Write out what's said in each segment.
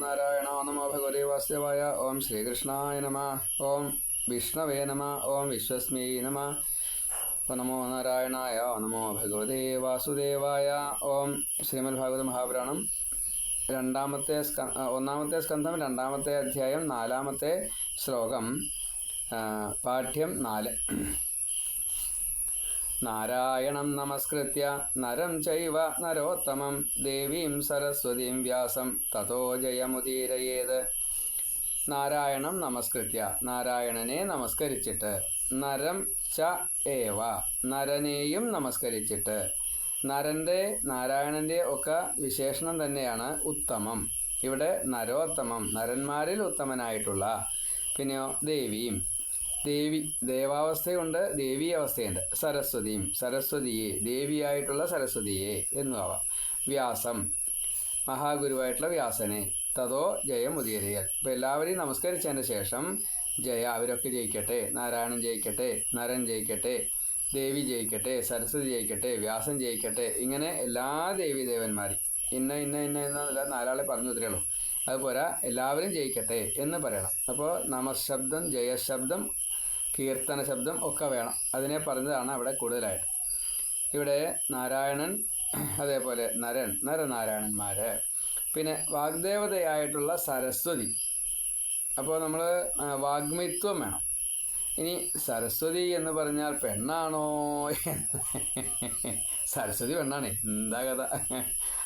നാരായണ നമോ ഭഗവതേ വാസുദേവായ. ഓം ശ്രീകൃഷ്ണായ നമ. ഓം വിഷ്ണവേ നമ. ഓം വിശ്വസ്മൈ നമ. നമോ നാരായണായ. നമോ ഭഗവതേ വാസുദേവായ. ഓം ശ്രീമദ് ഭാഗവത മഹാപുരാണം. രണ്ടാമത്തെ സ്ക ഒന്നാമത്തെ സ്കന്ധം രണ്ടാമത്തെ അധ്യായം നാലാമത്തെ ശ്ലോകം പാഠ്യം നാല്. നാരായണം നമസ്കൃത്യ. നരം ചൈവ നരോത്തമം. ദേവീം സരസ്വതീം വ്യാസം. തഥോ ജയമുദീരയേത്. നാരായണം നമസ്കൃത്യ. നാരായണനെ നമസ്കരിച്ചിട്ട്. നരം ച ഏവ. നരനെയും നമസ്കരിച്ചിട്ട്. നരന്റെ നാരായണന്റെ ഒക്കെ വിശേഷണം തന്നെയാണ് ഉത്തമം. ഇവിടെ നരോത്തമം. നരന്മാരിൽ ഉത്തമനായിട്ടുള്ള. പിന്നെയോ ദേവിയും ദേവി ദേവാവസ്ഥയുണ്ട് ദേവീ അവസ്ഥയുണ്ട് സരസ്വതിയും സരസ്വതിയെ ദേവിയായിട്ടുള്ള സരസ്വതിയെ എന്നുമാവാം. വ്യാസം മഹാഗുരുവായിട്ടുള്ള വ്യാസനെ തതോ ജയം ഉദീരയൽ അപ്പോൾ എല്ലാവരെയും നമസ്കരിച്ചതിന് ശേഷം ജയ അവരൊക്കെ ജയിക്കട്ടെ നാരായണൻ ജയിക്കട്ടെ നരൻ ജയിക്കട്ടെ ദേവി ജയിക്കട്ടെ സരസ്വതി ജയിക്കട്ടെ വ്യാസൻ ജയിക്കട്ടെ ഇങ്ങനെ എല്ലാ ദേവി ദേവന്മാരും ഇന്ന ഇന്ന ഇന്ന എന്നല്ല നാലാളെ പറഞ്ഞു ഉത്തരയുള്ളൂ അതുപോലെ എല്ലാവരും ജയിക്കട്ടെ എന്ന് പറയണം. അപ്പോൾ നമശബ്ദം ജയശബ്ദം കീർത്തന ശബ്ദം ഒക്കെ വേണം. അതിനെ പറഞ്ഞതാണ് അവിടെ കൂടുതലായിട്ട്. ഇവിടെ നാരായണൻ അതേപോലെ നരൻ നരനാരായണന്മാര് പിന്നെ വാഗ്ദേവതയായിട്ടുള്ള സരസ്വതി. അപ്പോൾ നമ്മൾ വാഗ്മിത്വം വേണം. ഇനി സരസ്വതി എന്ന് പറഞ്ഞാൽ പെണ്ണാണോ? സരസ്വതി പെണ്ണാണേ. എന്താ കഥ?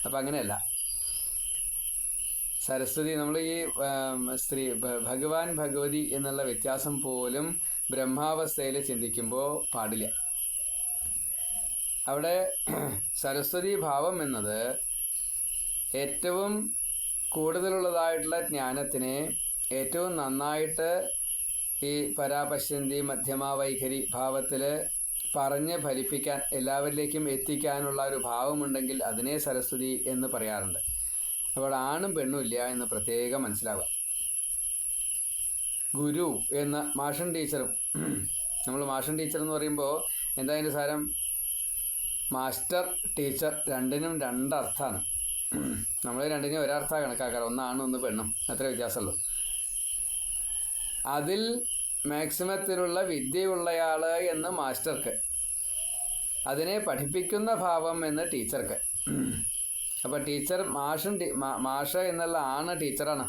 അപ്പം അങ്ങനെയല്ല. സരസ്വതി നമ്മൾ ഈ സ്ത്രീ ഭഗവാൻ ഭഗവതി എന്നുള്ള വ്യത്യാസം പോലും ബ്രഹ്മാവസ്ഥയിൽ ചിന്തിക്കുമ്പോൾ പാടില്ല. അവിടെ സരസ്വതി ഭാവം എന്നത് ഏറ്റവും കൂടുതലുള്ളതായിട്ടുള്ള ജ്ഞാനത്തിനെ ഏറ്റവും നന്നായിട്ട് ഈ പരാപശ്യന്തി മധ്യമ വൈഖരി ഭാവത്തിൽ പറഞ്ഞ് ഫലിപ്പിക്കാൻ എല്ലാവരിലേക്കും എത്തിക്കാനുള്ള ഒരു ഭാവമുണ്ടെങ്കിൽ അതിനെ സരസ്വതി എന്ന് പറയാറുണ്ട്. അപ്പോൾ ആണും പെണ്ണും ഇല്ല എന്ന് പ്രത്യേകം മനസ്സിലാവുക. ഗുരു എന്ന മാഷൻ ടീച്ചറും നമ്മൾ മാഷൻ ടീച്ചർ എന്ന് പറയുമ്പോൾ എന്താ അതിന്റെ സാരം? മാസ്റ്റർ ടീച്ചർ രണ്ടിനും രണ്ടർത്ഥമാണ്. നമ്മൾ രണ്ടിനും ഒരർത്ഥമാണ് കണക്കാക്കാറ്. ഒന്നാണ് ഒന്ന് പെണ്ണും. അത്ര വ്യത്യാസമുള്ളൂ. അതിൽ മാക്സിമത്തിലുള്ള വിദ്യയുള്ളയാൾ എന്ന് മാസ്റ്റർക്ക് അതിനെ പഠിപ്പിക്കുന്ന ഭാവം എന്ന് ടീച്ചർക്ക്. അപ്പോൾ ടീച്ചർ മാഷും മാഷ എന്നുള്ള ആണ് ടീച്ചറാണ്.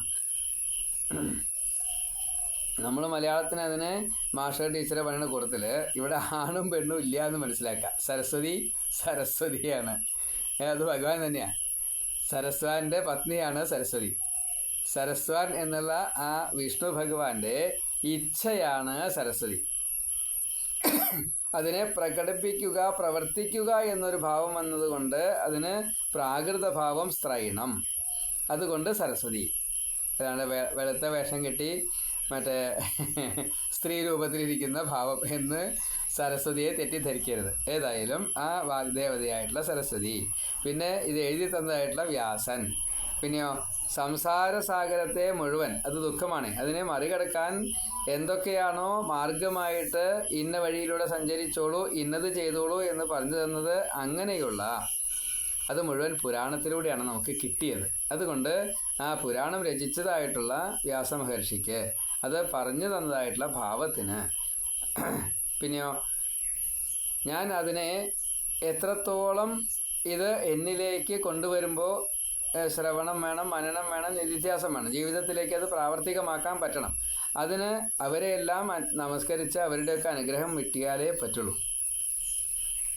നമ്മൾ മലയാളത്തിന് അതിന് മാഷ ടീച്ചറെ പറയുന്ന കൂട്ടത്തിൽ ഇവിടെ ആണും പെണ്ണും ഇല്ല എന്ന് മനസ്സിലാക്കുക സരസ്വതി സരസ്വതിയാണ്. അത് ഭഗവാൻ തന്നെയാണ് സരസ്വാന്റെ പത്നിയാണ് സരസ്വതി. സരസ്വാൻ എന്നുള്ള ആ വിഷ്ണു ഭഗവാന്റെ ഇച്ഛയാണ് സരസ്വതി. അതിനെ പ്രകടിപ്പിക്കുക പ്രവർത്തിക്കുക എന്നൊരു ഭാവം വന്നതുകൊണ്ട് അതിന് പ്രാകൃത ഭാവം സ്ത്രൈണം. അതുകൊണ്ട് സരസ്വതി. അതാണ് വെളുത്ത വേഷം കെട്ടി മറ്റേ സ്ത്രീ രൂപത്തിലിരിക്കുന്ന ഭാവം എന്ന് സരസ്വതിയെ തെറ്റിദ്ധരിക്കരുത്. ഏതായാലും ആ വാഗ്ദേവതയായിട്ടുള്ള സരസ്വതി. പിന്നെ ഇത് എഴുതി തന്നതായിട്ടുള്ള വ്യാസൻ. പിന്നെയോ സംസാര സാഗരത്തെ മുഴുവൻ അത് ദുഃഖമാണ്. അതിനെ മറികടക്കാൻ എന്തൊക്കെയാണോ മാർഗമായിട്ട് ഇന്ന വഴിയിലൂടെ സഞ്ചരിച്ചോളൂ ഇന്നത് ചെയ്തോളൂ എന്ന് പറഞ്ഞു തന്നത് അങ്ങനെയുള്ള അത് മുഴുവൻ പുരാണത്തിലൂടെയാണ് നമുക്ക് കിട്ടിയത്. അതുകൊണ്ട് ആ പുരാണം രചിച്ചതായിട്ടുള്ള വ്യാസമഹർഷിക്ക് അത് പറഞ്ഞു തന്നതായിട്ടുള്ള ഭാവത്തിന് പിന്നെയോ ഞാൻ അതിനെ എത്രത്തോളം ഇത് എന്നിലേക്ക് കൊണ്ടുവരുമ്പോൾ ശ്രവണം വേണം മനനം വേണം നിധിധ്യാസം വേണം ജീവിതത്തിലേക്ക് അത് പ്രാവർത്തികമാക്കാൻ പറ്റണം. അതിന് അവരെയെല്ലാം നമസ്കരിച്ച് അവരുടെയൊക്കെ അനുഗ്രഹം കിട്ടിയാലേ പറ്റുള്ളൂ.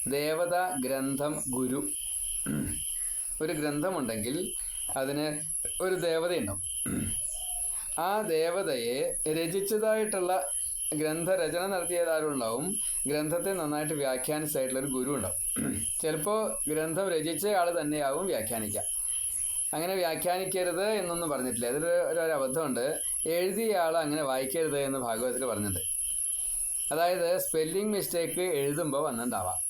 ദേവത ഗ്രന്ഥം ഗുരു. ഒരു ഗ്രന്ഥമുണ്ടെങ്കിൽ അതിന് ഒരു ദേവതയുണ്ടാവും. ആ ദേവതയെ രചിച്ചതായിട്ടുള്ള ഗ്രന്ഥരചന നടത്തിയതാരുണ്ടാവും. ഗ്രന്ഥത്തെ നന്നായിട്ട് വ്യാഖ്യാനിച്ചായിട്ടുള്ള ഒരു ഗുരു ഉണ്ടാവും ചിലപ്പോൾ ഗ്രന്ഥം രചിച്ച ആൾ തന്നെയാവും വ്യാഖ്യാനിക്കുക. അങ്ങനെ വ്യാഖ്യാനിക്കരുത് എന്നൊന്നും പറഞ്ഞിട്ടില്ല. അതിൽ ഒരു അബദ്ധമുണ്ട്. എഴുതിയ ആൾ അങ്ങനെ വായിക്കരുത് എന്ന് ഭാഗവതത്തിൽ പറഞ്ഞിട്ടുണ്ട്. അതായത് സ്പെല്ലിംഗ് മിസ്റ്റേക്ക് എഴുതുമ്പോൾ വന്നിട്ടുണ്ടാവാം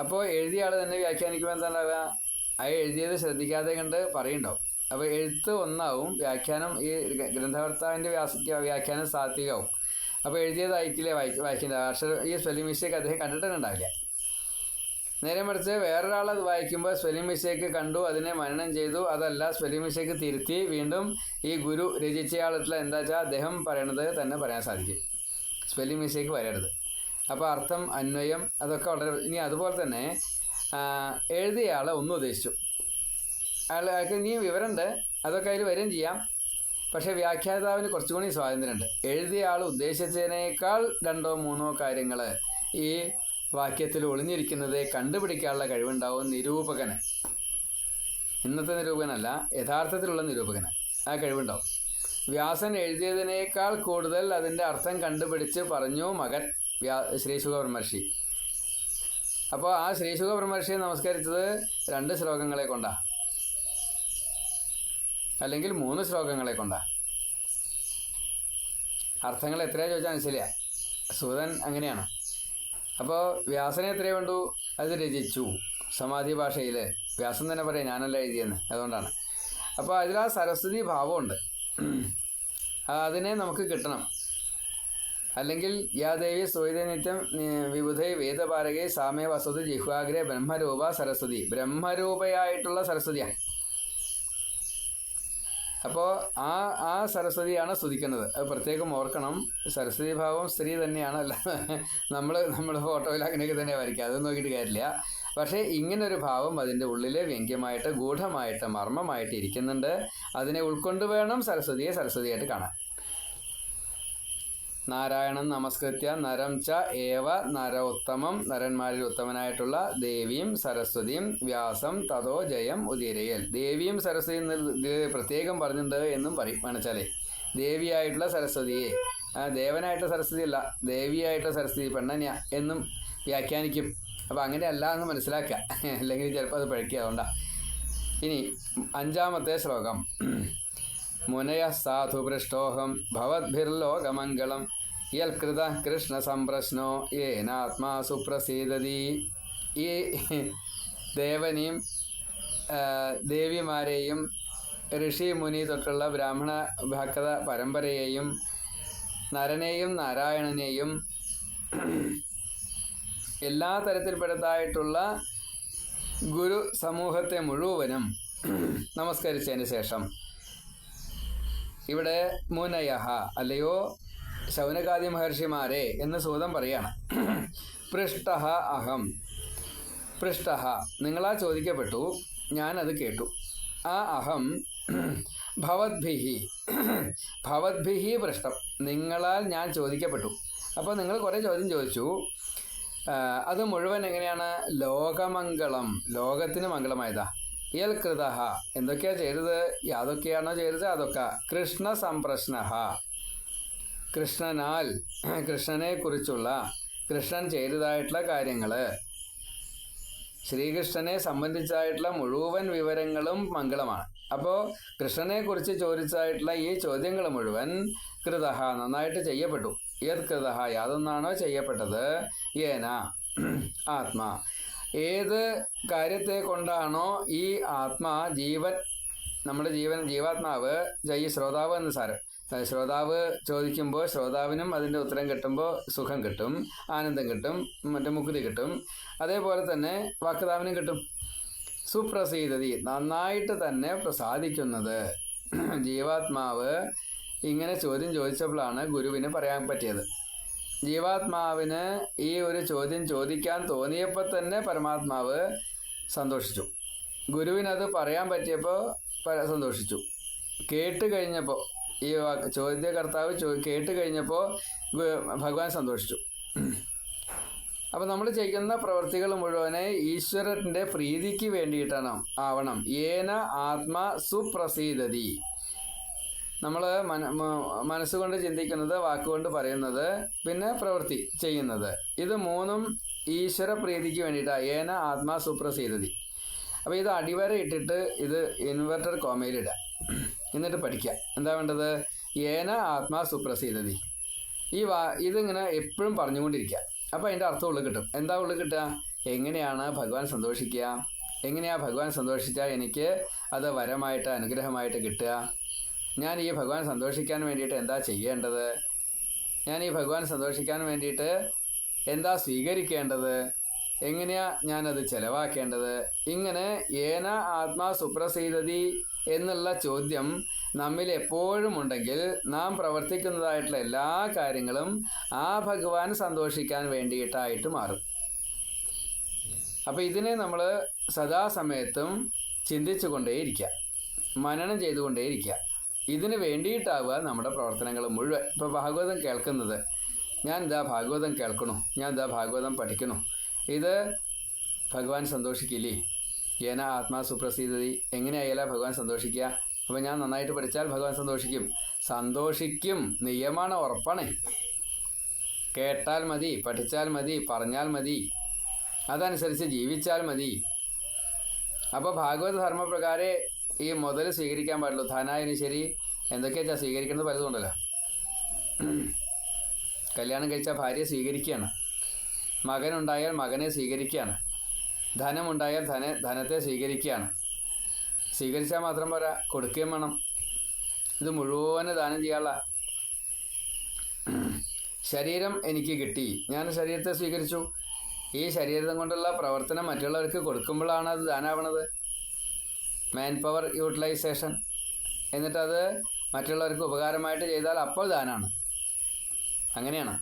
അപ്പോൾ എഴുതിയ ആൾ തന്നെ വ്യാഖ്യാനിക്കുമ്പോൾ എന്താ ഉണ്ടാവുക ആ എഴുതിയത് ശ്രദ്ധിക്കാതെ കണ്ട് പറയുണ്ടാവും. അപ്പോൾ എഴുത്ത് ഒന്നാവും വ്യാഖ്യാനം ഈ ഗ്ര- ഗ്രന്ഥകർത്താവിന്റെ വ്യാസ വ്യാഖ്യാനം സാത്വികമാവും അപ്പോൾ എഴുതിയത് അയക്കില്ലേ വായിക്ക വായിക്കേണ്ട. അക്ഷരം ഈ സ്പെല്ലിംഗ് മിസ്റ്റേക്ക് അദ്ദേഹം കണ്ടിട്ട് തന്നെ ഉണ്ടാവില്ല. നേരെ മറിച്ച് വേറൊരാൾ അത് വായിക്കുമ്പോൾ സ്പെല്ലിംഗ് മിസ്റ്റേക്ക് കണ്ടു അതിനെ മനനം ചെയ്തു അതല്ല സ്പെല്ലിംഗ് മിസ്റ്റേക്ക് തിരുത്തി. വീണ്ടും ഈ ഗുരു രചിച്ചയാളുള്ള എന്താ വെച്ചാൽ അദ്ദേഹം പറയണത് തന്നെ പറയാൻ സാധിക്കും. സ്പെല്ലിംഗ് മിസ്റ്റേക്ക് വരരുത് അപ്പോൾ അർത്ഥം അന്വയം അതൊക്കെ വളരെ ഇനി അതുപോലെ തന്നെ എഴുതിയ ആളെ ഒന്നും ഉദ്ദേശിച്ചു. അയാൾ അയാൾക്ക് ഇനിയും വിവരമുണ്ട് അതൊക്കെ അതിൽ വരികയും ചെയ്യാം. പക്ഷേ വ്യാഖ്യാതാവിന് കുറച്ചുകൂടി സ്വാതന്ത്ര്യമുണ്ട്. എഴുതിയ ആൾ ഉദ്ദേശിച്ചതിനേക്കാൾ രണ്ടോ മൂന്നോ കാര്യങ്ങൾ ഈ വാക്യത്തിൽ ഒളിഞ്ഞിരിക്കുന്നത് കണ്ടുപിടിക്കാനുള്ള കഴിവുണ്ടാവും നിരൂപകന്. ഇന്നത്തെ നിരൂപകനല്ല യഥാർത്ഥത്തിലുള്ള നിരൂപകന്. ആ കഴിവുണ്ടാവും. വ്യാസൻ എഴുതിയതിനേക്കാൾ കൂടുതൽ അതിന്റെ അർത്ഥം കണ്ടുപിടിച്ച് പറഞ്ഞു മകൻ വ്യാ ശ്രീശുഖ ബ്രഹ്മർഷി അപ്പോൾ ആ ശ്രീശുഖ ബ്രഹ്മർഷിയെ നമസ്കരിച്ചത് രണ്ട് ശ്ലോകങ്ങളെ കൊണ്ടാ. അല്ലെങ്കിൽ മൂന്ന് ശ്ലോകങ്ങളെ കൊണ്ടാ. അർത്ഥങ്ങൾ എത്രയാ ചോദിച്ചാൽ മനസ്സിലാ സൂതൻ അങ്ങനെയാണ്. അപ്പോൾ വ്യാസനെ എത്രയേ വേണ്ടു അത് രചിച്ചു. സമാധി ഭാഷയിൽ വ്യാസൻ തന്നെ പറയാം ഞാനല്ല എഴുതിയെന്ന്. അതുകൊണ്ടാണ്. അപ്പോൾ അതിൽ ആ സരസ്വതി ഭാവമുണ്ട്. അതിനെ നമുക്ക് കിട്ടണം. അല്ലെങ്കിൽ യാ ദേവി നിത്യം വിബുധൈ വേദപാരകെ സാമേ വസതി ജിഹ്വാഗ്രെ ബ്രഹ്മരൂപ സരസ്വതി. ബ്രഹ്മരൂപയായിട്ടുള്ള സരസ്വതിയാണ്. അപ്പോൾ ആ ആ സരസ്വതിയാണ് സ്തുതിക്കുന്നത്. അത് പ്രത്യേകം ഓർക്കണം. സരസ്വതി ഭാവം സ്ത്രീ തന്നെയാണ്. അല്ല നമ്മൾ നമ്മൾ ഫോട്ടോയിൽ അങ്ങനെയൊക്കെ തന്നെ വരയ്ക്കുക. അതൊന്നും നോക്കിയിട്ട് കാര്യമില്ല. പക്ഷേ ഇങ്ങനൊരു ഭാവം അതിന്റെ ഉള്ളിൽ വ്യംഗ്യമായിട്ട് ഗൂഢമായിട്ട് മർമ്മമായിട്ട് ഇരിക്കുന്നുണ്ട്. അതിനെ ഉൾക്കൊണ്ട് വേണം സരസ്വതിയെ സരസ്വതിയായിട്ട് കാണാൻ. നാരായണൻ നമസ്കൃത്യ നരം ച ഏവ നരോത്തമം. നരന്മാരിൽ ഉത്തമനായിട്ടുള്ള ദേവിയും സരസ്വതിയും വ്യാസം തതോ ജയം ഉദീരയൽ. ദേവിയും സരസ്വതിയും പ്രത്യേകം പറഞ്ഞിട്ടുണ്ട് എന്നും പറയും. വേണച്ചാലേ ദേവിയായിട്ടുള്ള സരസ്വതിയെ ദേവനായിട്ടുള്ള സരസ്വതി അല്ല ദേവിയായിട്ടുള്ള സരസ്വതി പെണ്ണന്യ എന്നും വ്യാഖ്യാനിക്കും. അപ്പം അങ്ങനെയല്ല എന്ന് മനസ്സിലാക്കുക. അല്ലെങ്കിൽ ചിലപ്പോൾ അത് പഴക്കിയതുകൊണ്ടാണ് ഇനി അഞ്ചാമത്തെ ശ്ലോകം. മുനയ സാധു പൃഷ്ടോഹം ഭവദ്ഭിർലോകമംഗളം. യൽകൃത കൃഷ്ണ സംപ്രശ്നോ യേനാത്മാ സുപ്രസീദതി ഈ ദേവനെയും ദേവിമാരെയും ഋഷി മുനി തൊട്ടുള്ള ബ്രാഹ്മണ ഭക്ത പരമ്പരയെയും നരനെയും നാരായണനെയും എല്ലാ തരത്തിൽപ്പെടുത്തായിട്ടുള്ള ഗുരു സമൂഹത്തെ മുഴുവനും നമസ്കരിച്ചതിന് ശേഷം ഇവിടെ മുനയഹ അല്ലയോ? ശൗനകാദി മഹർഷിമാരെ എന്ന് സൂതം പറയാണ്. പൃഷ്ട അഹം. പൃഷ്ട നിങ്ങളാ ചോദിക്കപ്പെട്ടു. ഞാനത് കേട്ടു. ആ അഹം ഭവദ്ഭിഹി. ഭവദ്ഭിഹി പൃഷ്ടം നിങ്ങളാൽ ഞാൻ ചോദിക്കപ്പെട്ടു. അപ്പോൾ നിങ്ങൾ കുറേ ചോദ്യം ചോദിച്ചു. അത് മുഴുവൻ എങ്ങനെയാണ്? ലോകമംഗളം. ലോകത്തിന് മംഗളമായതാ. ഇയൽ കൃത എന്തൊക്കെയാ ചെയ്തത്? യാതൊക്കെയാണോ ചെയ്തത്? അതൊക്കെ. കൃഷ്ണ സംപ്രശ്ന. കൃഷ്ണനാൽ കൃഷ്ണനെ കുറിച്ചുള്ള കൃഷ്ണൻ ചെയ്തതായിട്ടുള്ള കാര്യങ്ങൾ ശ്രീകൃഷ്ണനെ സംബന്ധിച്ചായിട്ടുള്ള മുഴുവൻ വിവരങ്ങളും മംഗളമാണ്. അപ്പോൾ കൃഷ്ണനെ കുറിച്ച് ചോദിച്ചതായിട്ടുള്ള ഈ ചോദ്യങ്ങൾ മുഴുവൻ കൃത നന്നായിട്ട് ചെയ്യപ്പെട്ടു. ഏത് കൃത യാതൊന്നാണോ ചെയ്യപ്പെട്ടത്? ഏന ആത്മാ. ഏത് കാര്യത്തെ കൊണ്ടാണോ ഈ ആത്മാ ജീവൻ നമ്മുടെ ജീവൻ ജീവാത്മാവ് ഈ ശ്രോതാവ് എന്ന് സാരം. ശ്രോതാവ് ചോദിക്കുമ്പോൾ ശ്രോതാവിനും അതിന്റെ ഉത്തരം കിട്ടുമ്പോൾ സുഖം കിട്ടും ആനന്ദം കിട്ടും മറ്റേ മുക്തി കിട്ടും. അതേപോലെ തന്നെ വാക്താവിനും കിട്ടും. സുപ്രസീതതി നന്നായിട്ട് തന്നെ പ്രസാദിക്കുന്നത്. ജീവാത്മാവ് ഇങ്ങനെ ചോദ്യം ചോദിച്ചപ്പോഴാണ് ഗുരുവിന് പറയാൻ പറ്റിയത്. ജീവാത്മാവിന് ഈ ഒരു ചോദ്യം ചോദിക്കാൻ തോന്നിയപ്പോൾ തന്നെ പരമാത്മാവ് സന്തോഷിച്ചു. ഗുരുവിനത് പറയാൻ പറ്റിയപ്പോൾ സന്തോഷിച്ചു. കേട്ട് കഴിഞ്ഞപ്പോൾ ഈ ചോദ്യകർത്താവ് ചോ കേട്ട് കഴിഞ്ഞപ്പോൾ ഭഗവാൻ സന്തോഷിച്ചു. അപ്പം നമ്മൾ ചെയ്യുന്ന പ്രവൃത്തികൾ മുഴുവനെ ഈശ്വരന്റെ പ്രീതിക്ക് വേണ്ടിയിട്ടാണ് ആവണം. ഏന ആത്മാ സുപ്രസീദതി. നമ്മൾ മന മനസ്സുകൊണ്ട് ചിന്തിക്കുന്നത് വാക്കുകൊണ്ട് പറയുന്നത് പിന്നെ പ്രവൃത്തി ചെയ്യുന്നത്. ഇത് മൂന്നും ഈശ്വര പ്രീതിക്ക് വേണ്ടിയിട്ടാണ് ഏന ആത്മാ സുപ്രസീതതി. അപ്പോൾ ഇത് അടിവര ഇട്ടിട്ട് ഇത് ഇൻവെർട്ടർ കോമയിലിടുക എന്നിട്ട് പഠിക്കുക എന്താ വേണ്ടത്? ഏന ആത്മാ സുപ്രസീതതി. ഈ വാ ഇതിങ്ങനെ എപ്പോഴും പറഞ്ഞുകൊണ്ടിരിക്കുക അപ്പോൾ അതിന്റെ അർത്ഥം ഉള്ളിൽ കിട്ടും. എന്താ ഉള്ളിൽ കിട്ടുക? എങ്ങനെയാണ് ഭഗവാൻ സന്തോഷിക്കുക? എങ്ങനെയാണ് ഭഗവാൻ സന്തോഷിച്ചാൽ എനിക്ക് അത് വരമായിട്ട് അനുഗ്രഹമായിട്ട് കിട്ടുക? ഞാൻ ഈ ഭഗവാൻ സന്തോഷിക്കാൻ വേണ്ടിയിട്ട് എന്താ ചെയ്യേണ്ടത്? ഞാൻ ഈ ഭഗവാൻ സന്തോഷിക്കാൻ വേണ്ടിയിട്ട് എന്താ സ്വീകരിക്കേണ്ടത്? എങ്ങനെയാ ഞാനത് ചെലവാക്കേണ്ടത്? ഇങ്ങനെ ഏന ആത്മാ സുപ്രസീതതി എന്നുള്ള ചോദ്യം നമ്മിൽ എപ്പോഴും ഉണ്ടെങ്കിൽ നാം പ്രവർത്തിക്കുന്നതായിട്ടുള്ള എല്ലാ കാര്യങ്ങളും ആ ഭഗവാൻ സന്തോഷിക്കാൻ വേണ്ടിയിട്ടായിട്ട് മാറും. അപ്പോൾ ഇതിനെ നമ്മൾ സദാസമയത്തും ചിന്തിച്ചു കൊണ്ടേയിരിക്കുക മനനം ചെയ്തുകൊണ്ടേയിരിക്കുക ഇതിന് വേണ്ടിയിട്ടാവുക നമ്മുടെ പ്രവർത്തനങ്ങൾ മുഴുവൻ. ഇപ്പോൾ ഭാഗവതം കേൾക്കുന്നത്. ഞാൻ ഇതാ ഭാഗവതം കേൾക്കണു. ഞാൻ ഇതാ ഭാഗവതം പഠിക്കണു. ഇത് ഭഗവാൻ സന്തോഷിക്കില്ലേ? ഏന ആത്മാ സുപ്രസീതതി. എങ്ങനെയായാലും ഭഗവാൻ സന്തോഷിക്കുക. അപ്പോൾ ഞാൻ നന്നായിട്ട് പഠിച്ചാൽ ഭഗവാൻ സന്തോഷിക്കും. സന്തോഷിക്കും. നിയമാണ് ഉറപ്പാണ്. കേട്ടാൽ മതി പഠിച്ചാൽ മതി പറഞ്ഞാൽ മതി. അതനുസരിച്ച് ജീവിച്ചാൽ മതി. അപ്പോൾ ഭാഗവത ധർമ്മപ്രകാരെ ഈ മുതൽ സ്വീകരിക്കാൻ പാടുള്ളൂ. ധനായാലും ശരി എന്തൊക്കെയാ സ്വീകരിക്കുന്നത് പലതും ഉണ്ടല്ലോ. കല്യാണം കഴിച്ച ഭാര്യയെ സ്വീകരിക്കുകയാണ്. മകനുണ്ടായാൽ മകനെ സ്വീകരിക്കുകയാണ്. ധനമുണ്ടായാൽ ധന ധനത്തെ സ്വീകരിക്കുകയാണ്. സ്വീകരിച്ചാൽ മാത്രം പോരാ കൊടുക്കുകയും വേണം. ഇത് മുഴുവൻ ദാനം ചെയ്യാനുള്ള ശരീരം എനിക്ക് കിട്ടി. ഞാൻ ശരീരത്തെ സ്വീകരിച്ചു. ഈ ശരീരം കൊണ്ടുള്ള പ്രവർത്തനം മറ്റുള്ളവർക്ക് കൊടുക്കുമ്പോഴാണ് അത് ദാനാവണത്. മാൻ പവർ യൂട്ടിലൈസേഷൻ എന്നിട്ടത് മറ്റുള്ളവർക്ക് ഉപകാരമായിട്ട് ചെയ്താൽ അപ്പോൾ ദാനാണ്. അങ്ങനെയാണ്.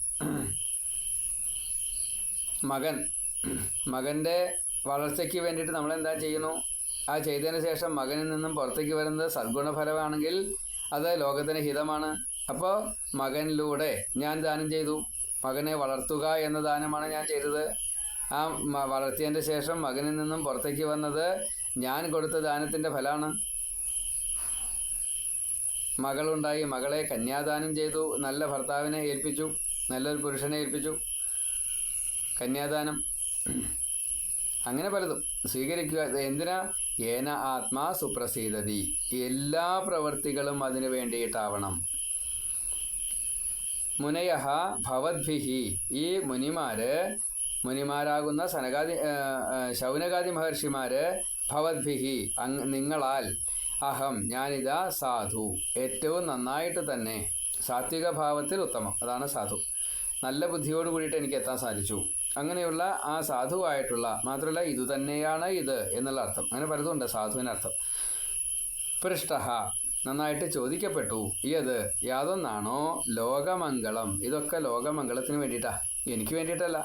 മകൻ മകന്റെ വളർച്ചയ്ക്ക് വേണ്ടിയിട്ട് നമ്മളെന്താ ചെയ്യുന്നു? ആ ചെയ്തതിന് ശേഷം മകനിൽ നിന്നും പുറത്തേക്ക് വരുന്നത് സദ്ഗുണഫലമാണെങ്കിൽ അത് ലോകത്തിന് ഹിതമാണ്. അപ്പോൾ മകനിലൂടെ ഞാൻ ദാനം ചെയ്തു. മകനെ വളർത്തുക എന്ന ദാനമാണ് ഞാൻ ചെയ്തത്. ആ വളർത്തിയതിന്റെ ശേഷം മകനിൽ നിന്നും പുറത്തേക്ക് വന്നത് ഞാൻ കൊടുത്ത ദാനത്തിന്റെ ഫലമാണ് മകളുണ്ടായി മകളെ കന്യാദാനം ചെയ്തു. നല്ല ഭർത്താവിനെ ഏൽപ്പിച്ചു. നല്ലൊരു പുരുഷനെ ഏൽപ്പിച്ചു. കന്യാദാനം. അങ്ങനെ പലതും. സ്വീകരിക്കുക. എന്തിനാ? ഏന ആത്മാ സുപ്രസീതതി. എല്ലാ പ്രവൃത്തികളും അതിനു വേണ്ടിയിട്ടാവണം. മുനയ ഭവദ്ഭിഹി. ഈ മുനിമാര് മുനിമാരാകുന്ന സനകാദി ശൗനകാദി മഹർഷിമാര് ഭവദ്ഭിഹി അങ് നിങ്ങളാൽ അഹം ഞാനിതാ സാധു. ഏറ്റവും നന്നായിട്ട് തന്നെ സാത്വിക ഭാവത്തിൽ ഉത്തമം. അതാണ് സാധു. നല്ല ബുദ്ധിയോട് കൂടിയിട്ട് എനിക്ക് എത്താൻ സാധിച്ചു. അങ്ങനെയുള്ള ആ സാധുവായിട്ടുള്ള മാത്രമല്ല ഇതുതന്നെയാണ് ഇത് എന്നുള്ള അർത്ഥം. അങ്ങനെ പലതുണ്ട് സാധുവിനർത്ഥം. പൃഷ്ട നന്നായിട്ട് ചോദിക്കപ്പെട്ടു. ഇത് യാതൊന്നാണോ ലോകമംഗളം? ഇതൊക്കെ ലോകമംഗളത്തിന് വേണ്ടിയിട്ടാണ് എനിക്ക് വേണ്ടിയിട്ടല്ല.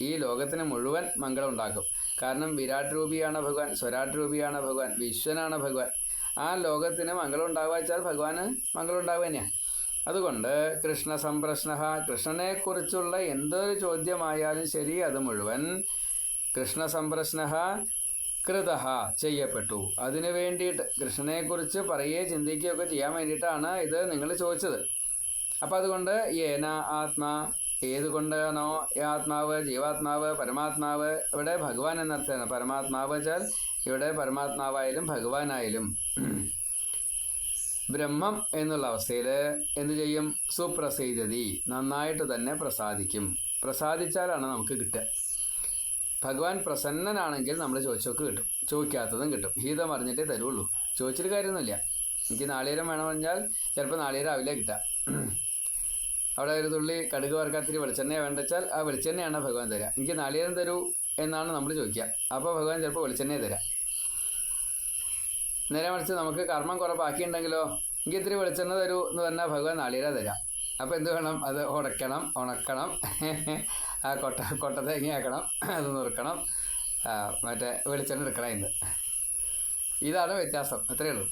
ഈ ലോകത്തിന് മുഴുവൻ മംഗളം ഉണ്ടാക്കും. കാരണം വിരാട് രൂപിയാണ് ഭഗവാൻ സ്വരാട് രൂപിയാണ് ഭഗവാൻ വിശ്വനാണ് ഭഗവാൻ. ആ ലോകത്തിന് മംഗളം ഉണ്ടാവുക വെച്ചാൽ ഭഗവാന് മംഗളം തന്നെയാണ് അതുകൊണ്ട് കൃഷ്ണ സംപ്രശ്ന കൃഷ്ണനെക്കുറിച്ചുള്ള എന്തൊരു ചോദ്യമായാലും ശരി അത് മുഴുവൻ കൃഷ്ണ സംപ്രശ്ന കൃത ചെയ്യപ്പെട്ടു. അതിനു വേണ്ടിയിട്ട് കൃഷ്ണനെക്കുറിച്ച് പറയുകയോ ചിന്തിക്കുകയൊക്കെ ചെയ്യാൻ വേണ്ടിയിട്ടാണ് ഇത് നിങ്ങൾ ചോദിച്ചത്. അപ്പോൾ അതുകൊണ്ട് ഏന ആത്മാ ഏതുകൊണ്ടാണോ ആത്മാവ് ജീവാത്മാവ് പരമാത്മാവ്? ഇവിടെ ഭഗവാൻ എന്നർത്ഥമാണ്. പരമാത്മാവ് വെച്ചാൽ ഇവിടെ പരമാത്മാവായാലും ഭഗവാനായാലും. ബ്രഹ്മം എന്നുള്ള അവസ്ഥയിൽ എന്തു ചെയ്യും? സുപ്രസീതതി. നന്നായിട്ട് തന്നെ പ്രസാദിക്കും. പ്രസാദിച്ചാലാണ് നമുക്ക് കിട്ടുക. ഭഗവാൻ പ്രസന്നനാണെങ്കിൽ നമ്മൾ ചോദിച്ചൊക്കെ കിട്ടും. ചോദിക്കാത്തതും കിട്ടും. ഹീതം അറിഞ്ഞിട്ടേ തരുള്ളൂ. ചോദിച്ചിട്ട് കാര്യമൊന്നുമില്ല. എനിക്ക് നാളികേരം വേണമെന്നാൽ ചിലപ്പോൾ നാളികേരം ആവില്ല കിട്ടുക അവിടെ ഒരു തുള്ളി കടുക് വറുക്കാത്തിരി വെളിച്ചെണ്ണ വേണ്ടച്ചാൽ ആ വെളിച്ചെണ്ണയാണ് ഭഗവാൻ തരാ. എനിക്ക് നാളികേരം തരൂ എന്നാണ് നമ്മൾ ചോദിക്കുക അപ്പോൾ ഭഗവാൻ ചിലപ്പോൾ വെളിച്ചെണ്ണയെ തരാം. നേരെ മറിച്ച് നമുക്ക് കർമ്മം കുറേ ബാക്കിയുണ്ടെങ്കിലോ എനിക്ക് ഇത്തിരി വെളിച്ചെണ്ണ തരൂ എന്ന് പറഞ്ഞാൽ ഭഗവാൻ നാളികേര തരാം. അപ്പോൾ എന്ത് വേണം? അത് ഉടക്കണം ഉണക്കണം. ആ കൊട്ട കൊട്ട തേങ്ങയാക്കണം അത് നുറുക്കണം. മറ്റേ വെളിച്ചെണ്ണ എടുക്കണം ഇന്ന് ഇതാണ് വ്യത്യാസം. അത്രയേ ഉള്ളൂ.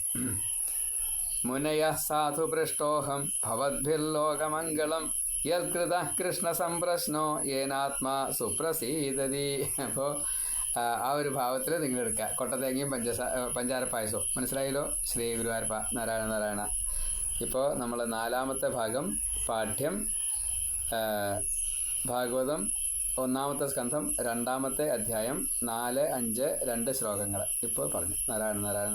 മുനയ സാധു പൃഷ്ടോഹം ഭവദ്ഭിർലോകമംഗളം. യൽകൃത കൃഷ്ണ സംപ്രശ്നോ ഏനാത്മാ സുപ്രസീതതി. അപ്പോൾ ആ ഒരു ഭാവത്തിൽ നിങ്ങൾ എടുക്കുക കൊട്ടത്തേങ്ങയും പഞ്ചാര പായസവും മനസ്സിലായല്ലോ? ശ്രീ ഗുരുവായൂരപ്പ നാരായണ നാരായണ. ഇപ്പോൾ നമ്മൾ നാലാമത്തെ ഭാഗം പാഠ്യം ഭാഗവതം ഒന്നാമത്തെ സ്കന്ധം രണ്ടാമത്തെ അധ്യായം നാല് അഞ്ച് രണ്ട് ശ്ലോകങ്ങൾ ഇപ്പോൾ പറഞ്ഞു. നാരായണ നാരായണ.